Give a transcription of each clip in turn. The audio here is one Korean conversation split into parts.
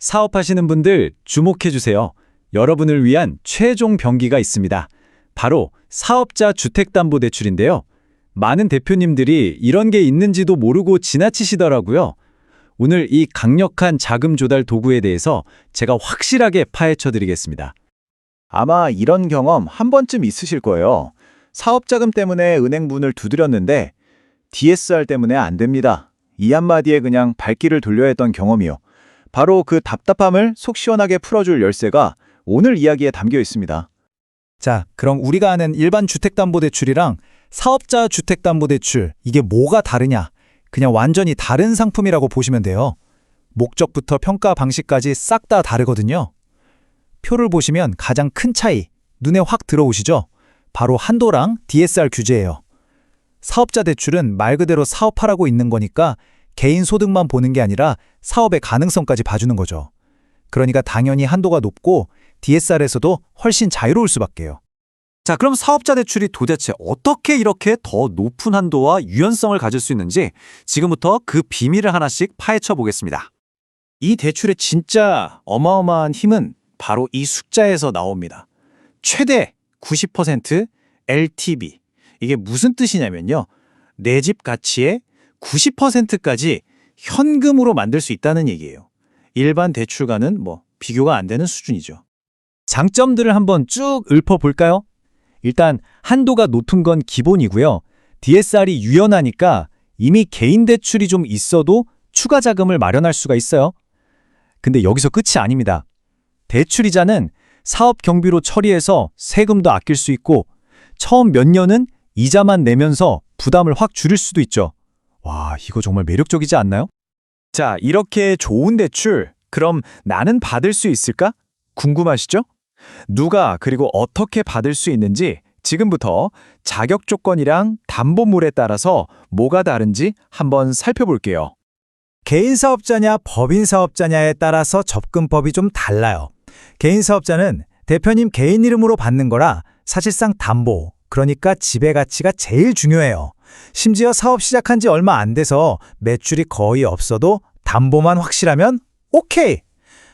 사업하시는 분들 주목해 주세요. 여러분을 위한 최종 병기가 있습니다. 바로 사업자 주택담보대출인데요. 많은 대표님들이 이런 게 있는지도 모르고 지나치시더라고요. 오늘 이 강력한 자금 조달 도구에 대해서 제가 확실하게 파헤쳐 드리겠습니다. 아마 이런 경험 한 번쯤 있으실 거예요. 사업 자금 때문에 은행 문을 두드렸는데 DSR 때문에 안 됩니다. 이 한마디에 그냥 발길을 돌려야 했던 경험이요. 바로 그 답답함을 속 시원하게 풀어줄 열쇠가 오늘 이야기에 담겨 있습니다. 자, 그럼 우리가 아는 일반 주택담보대출이랑 사업자 주택담보대출, 이게 뭐가 다르냐? 그냥 완전히 다른 상품이라고 보시면 돼요. 목적부터 평가 방식까지 싹 다 다르거든요. 표를 보시면 가장 큰 차이, 눈에 확 들어오시죠? 바로 한도랑 DSR 규제예요. 사업자 대출은 말 그대로 사업하라고 있는 거니까 개인 소득만 보는 게 아니라 사업의 가능성까지 봐주는 거죠. 그러니까 당연히 한도가 높고 DSR에서도 훨씬 자유로울 수밖에요. 자, 그럼 사업자 대출이 도대체 어떻게 이렇게 더 높은 한도와 유연성을 가질 수 있는지 지금부터 그 비밀을 하나씩 파헤쳐 보겠습니다. 이 대출의 진짜 어마어마한 힘은 바로 이 숫자에서 나옵니다. 최대 90% LTV. 이게 무슨 뜻이냐면요. 내 집 가치의 90%까지 현금으로 만들 수 있다는 얘기예요. 일반 대출과는 뭐 비교가 안 되는 수준이죠. 장점들을 한번 쭉 읊어볼까요? 일단 한도가 높은 건 기본이고요. DSR이 유연하니까 이미 개인 대출이 좀 있어도 추가 자금을 마련할 수가 있어요. 근데 여기서 끝이 아닙니다. 대출이자는 사업 경비로 처리해서 세금도 아낄 수 있고 처음 몇 년은 이자만 내면서 부담을 확 줄일 수도 있죠. 와, 이거 정말 매력적이지 않나요? 자, 이렇게 좋은 대출, 그럼 나는 받을 수 있을까? 궁금하시죠? 누가 그리고 어떻게 받을 수 있는지 지금부터 자격 조건이랑 담보물에 따라서 뭐가 다른지 한번 살펴볼게요. 개인 사업자냐 법인 사업자냐에 따라서 접근법이 좀 달라요. 개인 사업자는 대표님 개인 이름으로 받는 거라 사실상 담보, 그러니까 지배 가치가 제일 중요해요. 심지어 사업 시작한 지 얼마 안 돼서 매출이 거의 없어도 담보만 확실하면 오케이.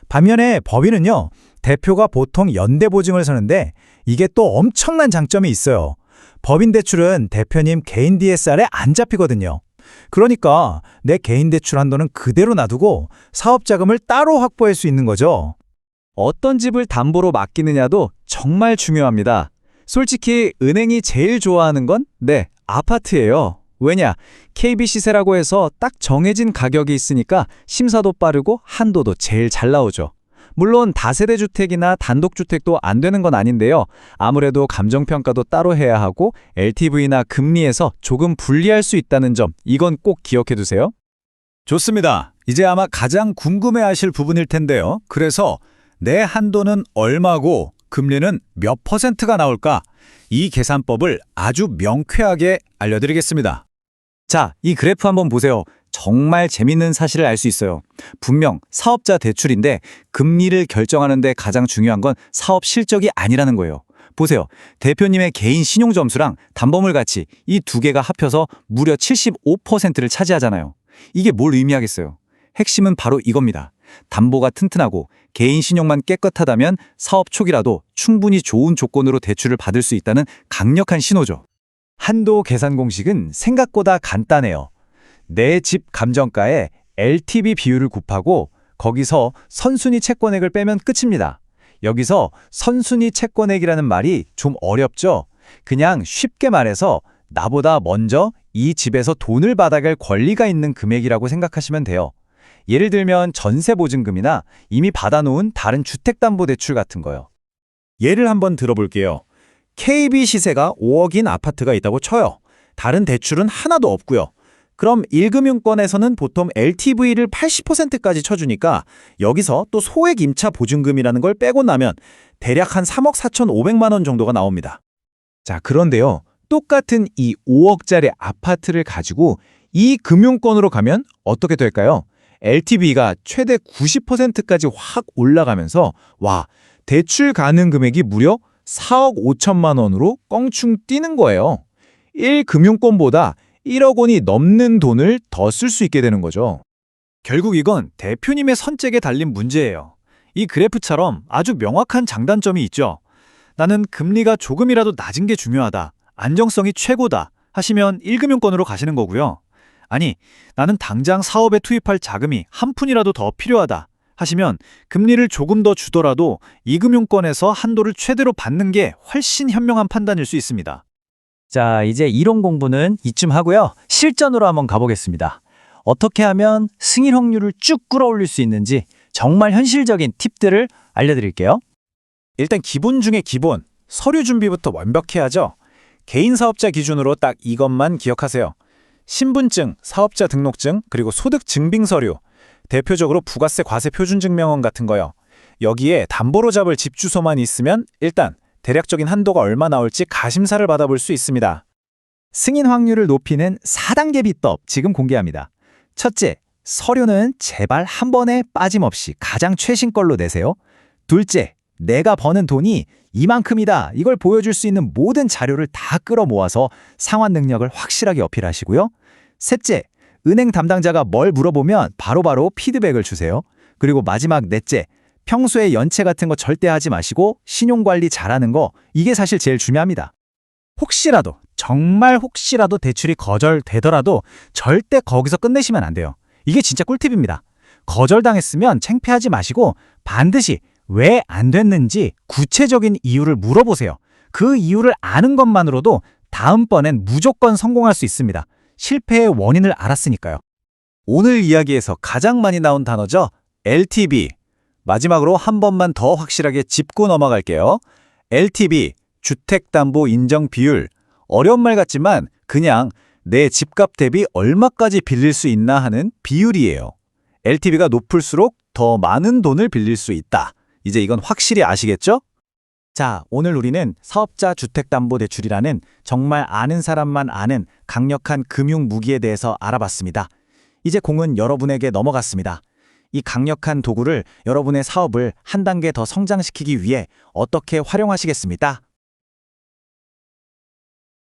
반면에 법인은요. 대표가 보통 연대 보증을 서는데 이게 또 엄청난 장점이 있어요. 법인 대출은 대표님 개인 DSR에 안 잡히거든요. 그러니까 내 개인 대출 한도는 그대로 놔두고 사업 자금을 따로 확보할 수 있는 거죠. 어떤 집을 담보로 맡기느냐도 정말 중요합니다. 솔직히 은행이 제일 좋아하는 건 네, 아파트예요. 왜냐? KB 시세라고 해서 딱 정해진 가격이 있으니까 심사도 빠르고 한도도 제일 잘 나오죠. 물론 다세대 주택이나 단독 주택도 안 되는 건 아닌데요. 아무래도 감정 평가도 따로 해야 하고 LTV나 금리에서 조금 불리할 수 있다는 점 이건 꼭 기억해 두세요. 좋습니다. 이제 아마 가장 궁금해하실 부분일 텐데요. 그래서 내 한도는 얼마고 금리는 몇 퍼센트가 나올까? 이 계산법을 아주 명쾌하게 알려드리겠습니다. 자, 이 그래프 한번 보세요. 정말 재밌는 사실을 알 수 있어요. 분명 사업자 대출인데 금리를 결정하는데 가장 중요한 건 사업 실적이 아니라는 거예요. 보세요. 대표님의 개인 신용 점수랑 담보물 가치 이 두 개가 합쳐서 무려 75%를 차지하잖아요. 이게 뭘 의미하겠어요? 핵심은 바로 이겁니다. 담보가 튼튼하고 개인 신용만 깨끗하다면 사업 초기라도 충분히 좋은 조건으로 대출을 받을 수 있다는 강력한 신호죠. 한도 계산 공식은 생각보다 간단해요. 내 집 감정가에 LTV 비율을 곱하고 거기서 선순위 채권액을 빼면 끝입니다. 여기서 선순위 채권액이라는 말이 좀 어렵죠? 그냥 쉽게 말해서 나보다 먼저 이 집에서 돈을 받아갈 권리가 있는 금액이라고 생각하시면 돼요. 예를 들면 전세 보증금이나 이미 받아놓은 다른 주택담보대출 같은 거요. 예를 한번 들어볼게요. KB 시세가 5억인 아파트가 있다고 쳐요. 다른 대출은 하나도 없고요. 그럼 1금융권에서는 보통 LTV를 80%까지 쳐주니까 여기서 또 소액 임차 보증금이라는 걸 빼고 나면 대략 한 3억 4천5백만 원 정도가 나옵니다. 자, 그런데요. 똑같은 이 5억짜리 아파트를 가지고 이 금융권으로 가면 어떻게 될까요? LTV가 최대 90%까지 확 올라가면서 와, 대출 가능 금액이 무려 4억 5천만 원으로 껑충 뛰는 거예요. 1금융권보다 1억 원이 넘는 돈을 더 쓸 수 있게 되는 거죠. 결국 이건 대표님의 선택에 달린 문제예요. 이 그래프처럼 아주 명확한 장단점이 있죠. 나는 금리가 조금이라도 낮은 게 중요하다. 안정성이 최고다. 하시면 1금융권으로 가시는 거고요. 아니, 나는 당장 사업에 투입할 자금이 한 푼이라도 더 필요하다. 하시면 금리를 조금 더 주더라도 2금융권에서 한도를 최대로 받는 게 훨씬 현명한 판단일 수 있습니다. 자, 이제 이론 공부는 이쯤 하고요. 실전으로 한번 가보겠습니다. 어떻게 하면 승인 확률을 쭉 끌어올릴 수 있는지 정말 현실적인 팁들을 알려드릴게요. 일단 기본 중에 기본, 서류 준비부터 완벽해야죠. 개인 사업자 기준으로 딱 이것만 기억하세요. 신분증, 사업자 등록증, 그리고 소득 증빙 서류, 대표적으로 부가세 과세 표준 증명원 같은 거요. 여기에 담보로 잡을 집 주소만 있으면 일단 대략적인 한도가 얼마 나올지 가심사를 받아볼 수 있습니다. 승인 확률을 높이는 4단계 비법 지금 공개합니다. 첫째, 서류는 제발 한 번에 빠짐없이 가장 최신 걸로 내세요. 둘째, 내가 버는 돈이 이만큼이다. 이걸 보여줄 수 있는 모든 자료를 다 끌어모아서 상환 능력을 확실하게 어필하시고요. 셋째, 은행 담당자가 뭘 물어보면 바로 바로 피드백을 주세요. 그리고 마지막 넷째, 평소에 연체 같은 거 절대 하지 마시고 신용관리 잘하는 거 이게 사실 제일 중요합니다. 혹시라도 정말 혹시라도 대출이 거절되더라도 절대 거기서 끝내시면 안 돼요. 이게 진짜 꿀팁입니다. 거절당했으면 창피하지 마시고 반드시 왜 안 됐는지 구체적인 이유를 물어보세요. 그 이유를 아는 것만으로도 다음번엔 무조건 성공할 수 있습니다. 실패의 원인을 알았으니까요. 오늘 이야기에서 가장 많이 나온 단어죠. LTV. 마지막으로 한 번만 더 확실하게 짚고 넘어갈게요. LTV, 주택담보 인정 비율. 어려운 말 같지만 그냥 내 집값 대비 얼마까지 빌릴 수 있나 하는 비율이에요. LTV가 높을수록 더 많은 돈을 빌릴 수 있다. 이제 이건 확실히 아시겠죠? 자, 오늘 우리는 사업자 주택담보대출이라는 정말 아는 사람만 아는 강력한 금융 무기에 대해서 알아봤습니다. 이제 공은 여러분에게 넘어갔습니다. 이 강력한 도구를 여러분의 사업을 한 단계 더 성장시키기 위해 어떻게 활용하시겠습니까?